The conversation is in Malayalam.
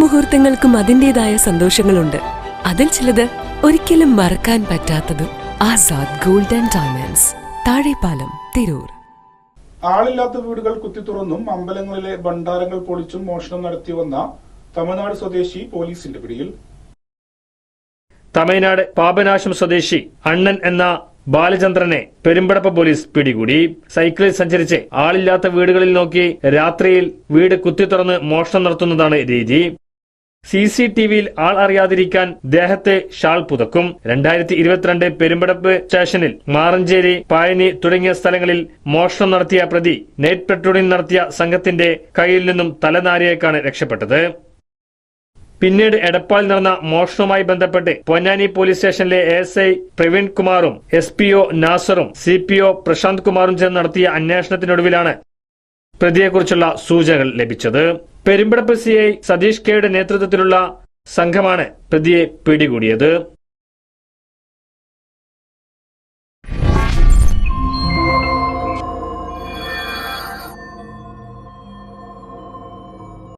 മുഹൂർത്തങ്ങൾക്കും അതിന്റെതായ സന്തോഷങ്ങളുണ്ട്. അതിൽ ചിലത് ഒരിക്കലും മറക്കാൻ പറ്റാത്തതും Azad gold and diamonds Thazhepalam Tirur. ആളില്ലാത്ത വീടുകൾ കുത്തി തുറന്നും അമ്പലങ്ങളിലെ ഭണ്ഡാരങ്ങൾ പൊളിച്ചും മോഷണം നടത്തി വന്ന തമിഴ്നാട് സ്വദേശി പോലീസിന്റെ പിടിയിൽ. തമിഴ്നാട് പാപനാശം സ്വദേശി അണ്ണൻ എന്ന ബാലചന്ദ്രനെ പെരുമ്പടപ്പ പോലീസ് പിടികൂടി. സൈക്കിളിൽ സഞ്ചരിച്ച് ആളില്ലാത്ത വീടുകളിൽ നോക്കി രാത്രിയിൽ വീട് കുത്തിത്തുറന്ന് മോഷണം നടത്തുന്നതാണ് രീതി. സി സി ടി വിയിൽ ആൾ അറിയാതിരിക്കാൻ ദേഹത്തെ ഷാൾ പുതക്കും. രണ്ടായിരത്തി ഇരുപത്തിരണ്ട് പെരുമ്പടപ്പ് സ്റ്റേഷനിൽ മാറഞ്ചേരി പായനി തുടങ്ങിയ സ്ഥലങ്ങളിൽ മോഷണം നടത്തിയ പ്രതി നൈറ്റ് പെട്രോളിംഗ് നടത്തിയ സംഘത്തിന്റെ കയ്യിൽ നിന്നും തലനാരിയേക്കാണ് രക്ഷപ്പെട്ടത്. പിന്നീട് എടപ്പാളിൽ നടന്ന മോഷണവുമായി ബന്ധപ്പെട്ട് പൊന്നാനി പോലീസ് സ്റ്റേഷനിലെ എസ് ഐ പ്രവീൺ കുമാറും എസ് പി ഒ നാസറും സി പി ഒ പ്രശാന്ത് കുമാറും ചേർന്ന് നടത്തിയ അന്വേഷണത്തിനൊടുവിലാണ് പ്രതിയെക്കുറിച്ചുള്ള സൂചനകൾ ലഭിച്ചത്. പെരുമ്പടപ്പ് സി ഐ സതീഷ് കെയുടെ നേതൃത്വത്തിലുള്ള സംഘമാണ് പ്രതിയെ പിടികൂടിയത്.